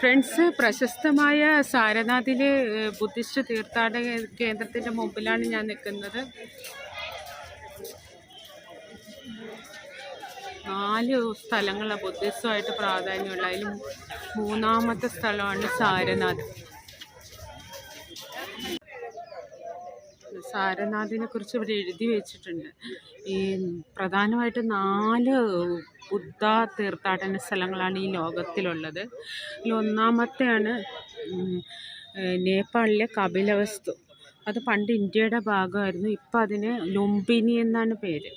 Friends പ്രശസ്തമായ സാരനാഥിലെ ഏഹ്, Buddhist തീർത്ഥാടക കേന്ദ്രത്തിന്റെ മുമ്പിലാണ് ഞാൻ നിൽക്കുന്നത്. നാല് സ്ഥലങ്ങളാണ് ബുദ്ധിസമായിട്ട് പ്രാധാന്യമുള്ള അതിൽ മൂന്നാമത്തെ സ്ഥലമാണ് സാരനാഥ്. സാരനാഥിനെ കുറിച്ച് ഇവിടെ എഴുതി വെച്ചിട്ടുണ്ട്. ഈ പ്രധാനമായിട്ട് നാല് ബുദ്ധ തീർത്ഥാടന സ്ഥലങ്ങളാണ് ഈ ലോകത്തിലുള്ളത്. അതിൽ ഒന്നാമത്തെയാണ് നേപ്പാളിലെ കപിലവസ്തു. അത് പണ്ട് ഇന്ത്യയുടെ ഭാഗമായിരുന്നു. ഇപ്പം അതിന് ലുംബിനി എന്നാണ് പേര്.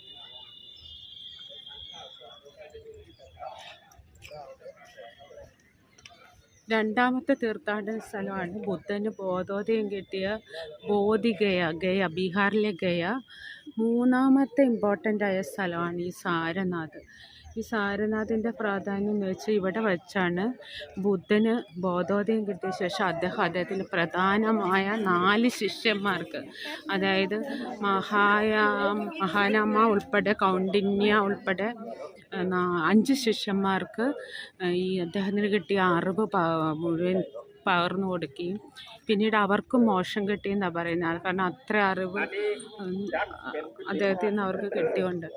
രണ്ടാമത്തെ തീർത്ഥാടന സ്ഥലമാണ് ബുദ്ധന് ബോധോദയം കിട്ടിയ ബോധിഗയ ഗയ ബീഹാറിലെ ഗയ. മൂന്നാമത്തെ ഇമ്പോർട്ടന്റ് ആയ സ്ഥലമാണ് ഈ സാരനാഥ്. ഈ സാരനാഥിന്റെ പ്രാധാന്യം എന്ന് വെച്ചാൽ ഇവിടെ വച്ചാണ് ബുദ്ധന് ബോധോദയം കിട്ടിയ ശേഷം അദ്ദേഹം അദ്ദേഹത്തിന്റെ പ്രധാനമായ നാല് ശിഷ്യന്മാർക്ക്. അതായത് മഹായ മഹാനമ്മ ഉൾപ്പെടെ കൗണ്ടിന്യ ഉൾപ്പെടെ അഞ്ച് ശിഷ്യന്മാർക്ക് ഈ അദ്ദേഹത്തിന് കിട്ടിയ അറിവ് മുഴുവൻ പകർന്നു കൊടുക്കുകയും പിന്നീട് അവർക്കും മോശം കിട്ടിയെന്നാണ് പറയുന്നത്. കാരണം അത്ര അറിവ് അദ്ദേഹത്തിൽ നിന്ന് അവർക്ക് കിട്ടിയുണ്ട്.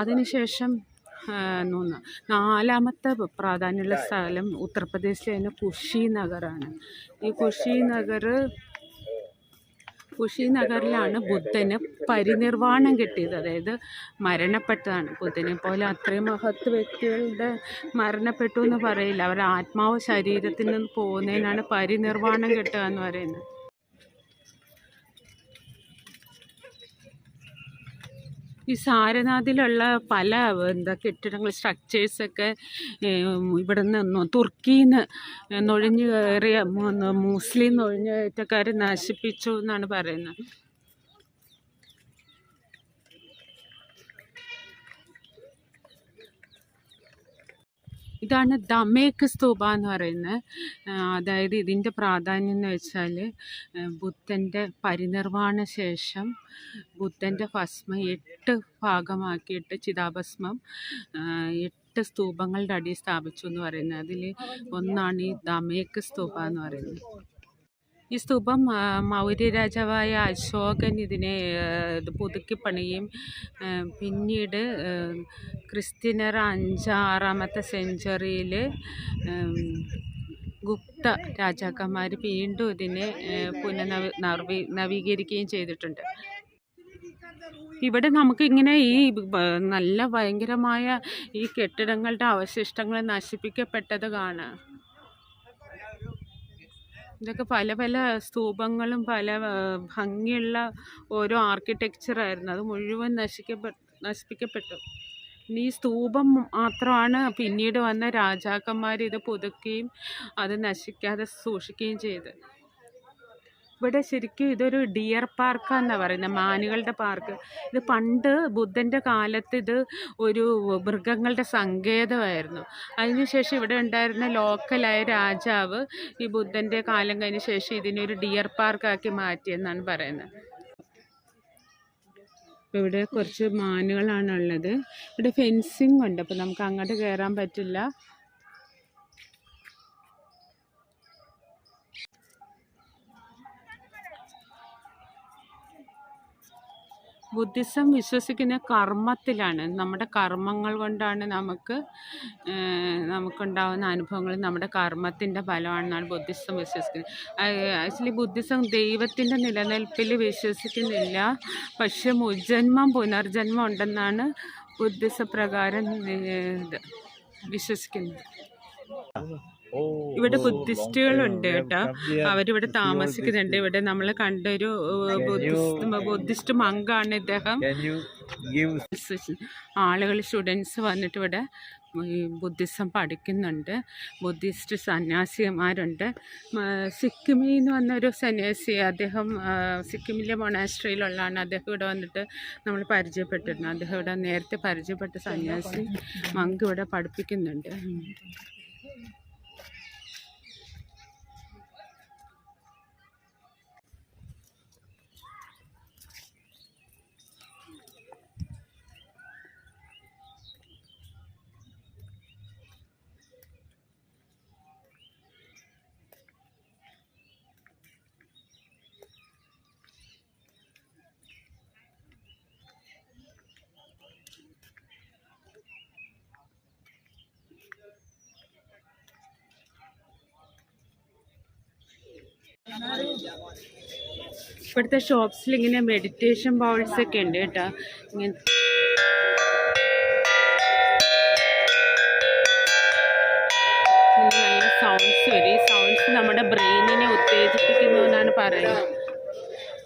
അതിനുശേഷം മൂന്ന് നാലാമത്തെ പ്രാധാന്യമുള്ള സ്ഥലം ഉത്തർപ്രദേശിലെ തന്നെ കുഷി നഗറാണ്. ഈ കുഷി നഗർ കുഷി നഗറിലാണ് ബുദ്ധന് പരിനിർവാണം കിട്ടിയത്. അതായത് മരണപ്പെട്ടതാണ് ബുദ്ധനെ പോലെ അത്രയും മഹത്വ വ്യക്തികളുടെ മരണപ്പെട്ടു എന്ന് പറയില്ല. അവരുടെ ആത്മാവ് ശരീരത്തിൽ നിന്ന് പോകുന്നതിനാണ് പരിനിർവാണം കിട്ടുക എന്ന് പറയുന്നത്. ഈ സാരനാഥിലുള്ള പല എന്താ കെട്ടിടങ്ങൾ സ്ട്രക്ചേഴ്സൊക്കെ ഇവിടെ നിന്ന് തുർക്കിയിൽ നിന്ന് നുഴഞ്ഞു കയറിയ മുസ്ലിം നുഴഞ്ഞുകയറ്റക്കാർ നശിപ്പിച്ചു എന്നാണ് പറയുന്നത്. ഇതാണ് ദമേക്ക് സ്തൂപ എന്ന് പറയുന്നത് അതായത് ഇതിന്റെ പ്രാധാന്യം എന്ന് വെച്ചാൽ ബുദ്ധന്റെ പരിനിർവാണ ശേഷം ബുദ്ധന്റെ ഭസ്മം എട്ട് ഭാഗമാക്കിയിട്ട് ചിതാഭസ്മം എട്ട് സ്തൂപങ്ങളുടെ അടിയിൽ സ്ഥാപിച്ചു എന്ന് പറയുന്നത്. അതിൽ ഒന്നാണ് ഈ ദമേക്ക് സ്തൂപ എന്ന് പറയുന്നത്. ഈ സ്തൂപം മൗര്യ രാജാവായ അശോകൻ ഇതിനെ ഇത് പുതുക്കി പണിയും. പിന്നീട് ക്രിസ്ത്യനർ ക്രിസ്ത്യനർ അഞ്ചാറാമത്തെ സെഞ്ചുറിയിൽ ഗുപ്ത രാജാക്കന്മാർ വീണ്ടും ഇതിനെ പുനഃനവ നവീ നവീകരിക്കുകയും ചെയ്തിട്ടുണ്ട്. ഇവിടെ നമുക്കിങ്ങനെ ഈ നല്ല ഭയങ്കരമായ ഈ കെട്ടിടങ്ങളുടെ അവശിഷ്ടങ്ങൾ നശിപ്പിക്കപ്പെട്ടത് കാണാം. ഇതൊക്കെ പല പല സ്തൂപങ്ങളും പല ഭംഗിയുള്ള ഓരോ ആർക്കിടെക്ചറായിരുന്നു അത് മുഴുവൻ നശിക്കപ്പെട്ടു നശിപ്പിക്കപ്പെട്ടു. ഈ സ്തൂപം മാത്രമാണ് പിന്നീട് വന്ന രാജാക്കന്മാർ ഇത് പുതുക്കുകയും അത് നശിക്കാതെ സൂക്ഷിക്കുകയും ചെയ്ത് ഇവിടെ ശരിക്കും ഇതൊരു ഡിയർ പാർക്കാന്നാണ് പറയുന്നത് മാനുകളുടെ പാർക്ക്. ഇത് പണ്ട് ബുദ്ധന്റെ കാലത്ത് ഇത് ഒരു മൃഗങ്ങളുടെ സങ്കേതമായിരുന്നു. അതിനുശേഷം ഇവിടെ ഉണ്ടായിരുന്ന ലോക്കലായ രാജാവ് ഈ ബുദ്ധന്റെ കാലം കഴിഞ്ഞ ശേഷം ഇതിനൊരു ഡിയർ പാർക്കാക്കി മാറ്റിയെന്നാണ് പറയുന്നത് അപ്പോൾ ഇവിടെ കുറച്ച് മാനുകളാണുള്ളത്. ഇവിടെ ഫെൻസിങ് ഉണ്ട്. അപ്പോൾ നമുക്ക് അങ്ങോട്ട് കയറാൻ പറ്റില്ല. ബുദ്ധിസം വിശ്വസിക്കുന്ന കർമ്മത്തിലാണ്. നമ്മുടെ കർമ്മങ്ങൾ കൊണ്ടാണ് നമുക്ക് നമുക്കുണ്ടാകുന്ന അനുഭവങ്ങൾ നമ്മുടെ കർമ്മത്തിന്റെ ഫലമാണെന്നാണ് ബുദ്ധിസം വിശ്വസിക്കുന്നത്. ആക്ച്വലി ബുദ്ധിസം ദൈവത്തിന്റെ നിലനിൽപ്പിൽ വിശ്വസിക്കുന്നില്ല. പക്ഷെ മുജന്മം പുനർജന്മം ഉണ്ടെന്നാണ് ബുദ്ധിസ പ്രകാരം ഏഹ്, ഇത് വിശ്വസിക്കുന്നത്. ഇവിടെ ബുദ്ധിസ്റ്റുകളുണ്ട് കേട്ടോ. അവരിവിടെ താമസിക്കുന്നുണ്ട്. ഇവിടെ നമ്മൾ കണ്ടൊരു ബുദ്ധിസ്റ്റ് മങ്കാണ് ഇദ്ദേഹം. ആളുകൾ സ്റ്റുഡൻസ് വന്നിട്ട് ഇവിടെ ബുദ്ധിസം പഠിക്കുന്നുണ്ട്. ബുദ്ധിസ്റ്റ് സന്യാസിമാരുണ്ട്. സിക്കിമിൽ നിന്ന് വന്നൊരു സന്യാസി അദ്ദേഹം സിക്കിമിലെ മൊണാസ്ട്രിയിലുള്ളതാണ്. അദ്ദേഹം ഇവിടെ വന്നിട്ട് നമ്മൾ പരിചയപ്പെട്ടിരുന്നു. അദ്ദേഹം ഇവിടെ നേരത്തെ പരിചയപ്പെട്ട സന്യാസി മങ്ക് ഇവിടെ പഠിപ്പിക്കുന്നുണ്ട്. ഇപ്പോഴത്തെ ഷോപ്സിൽ ഇങ്ങനെ മെഡിറ്റേഷൻ ബൗൾസ് ഒക്കെ ഉണ്ട് കേട്ടോ. ഇങ്ങനെ നല്ല സൗണ്ട്സ് വരും. ഈ സൗണ്ട്സ് നമ്മുടെ ബ്രെയിനിനെ ഉത്തേജിപ്പിക്കുന്നു എന്നാണ് പറയുന്നത്.